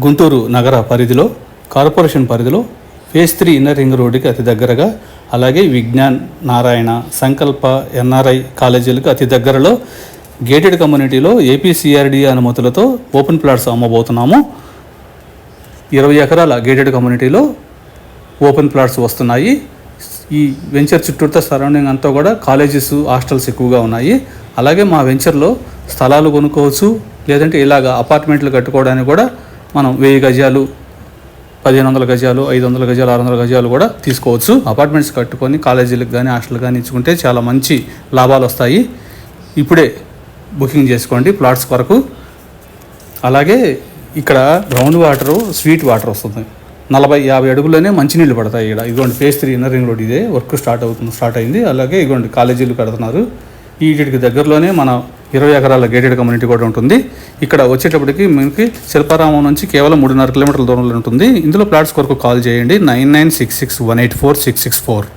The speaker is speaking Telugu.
గుంటూరు నగర పరిధిలో కార్పొరేషన్ పరిధిలో ఫేస్ త్రీ ఇన్నర్ రింగ్ రోడ్డుకి అతి దగ్గరగా అలాగే విజ్ఞాన్ నారాయణ సంకల్ప ఎన్ఆర్ఐ కాలేజీలకు అతి దగ్గరలో గేటెడ్ కమ్యూనిటీలో ఏపీసీఆర్డీ అనుమతులతో ఓపెన్ ప్లాట్స్ అమ్మబోతున్నాము. ఇరవై ఎకరాల గేటెడ్ కమ్యూనిటీలో ఓపెన్ ప్లాట్స్ వస్తున్నాయి. ఈ వెంచర్ చుట్టూతో సరౌండింగ్ అంతా కూడా కాలేజెస్ హాస్టల్స్ ఎక్కువగా ఉన్నాయి. అలాగే మా వెంచర్లో స్థలాలు కొనుక్కోవచ్చు లేదంటే ఇలాగ అపార్ట్మెంట్లు కట్టుకోవడానికి కూడా మనం వెయ్యి గజాలు పదిహేను వందల గజాలు ఐదు వందల గజాలు ఆరు వందల గజాలు కూడా తీసుకోవచ్చు. అపార్ట్మెంట్స్ కట్టుకొని కాలేజీలకు కానీ హాస్టల్ కానీ ఇచ్చుకుంటే చాలా మంచి లాభాలు వస్తాయి. ఇప్పుడే బుకింగ్ చేసుకోండి ప్లాట్స్ కొరకు. అలాగే ఇక్కడ గ్రౌండ్ వాటరు స్వీట్ వాటర్ వస్తుంది. నలభై యాభై అడుగులోనే మంచినీళ్ళు పడతాయి ఇక్కడ. ఇదిగోండి phase three inner ring road ఇదే. వర్క్ స్టార్ట్ అవుతుంది స్టార్ట్ అయింది. అలాగే ఇదిగోండి కాలేజీలు కడుతున్నారు. ఈ వీటికి దగ్గరలోనే మన ఇరవై ఎకరాల గేటెడ్ కమ్యూనిటీ కూడా ఉంటుంది. ఇక్కడ వచ్చేటప్పటికి మనకి శిల్పారామం నుంచి కేవలం మూడున్నర కిలోమీటర్ల దూరంలో ఉంటుంది. ఇందులో ప్లాట్స్ కొరకు కాల్ చేయండి. Nine nine six six one eight four six six four.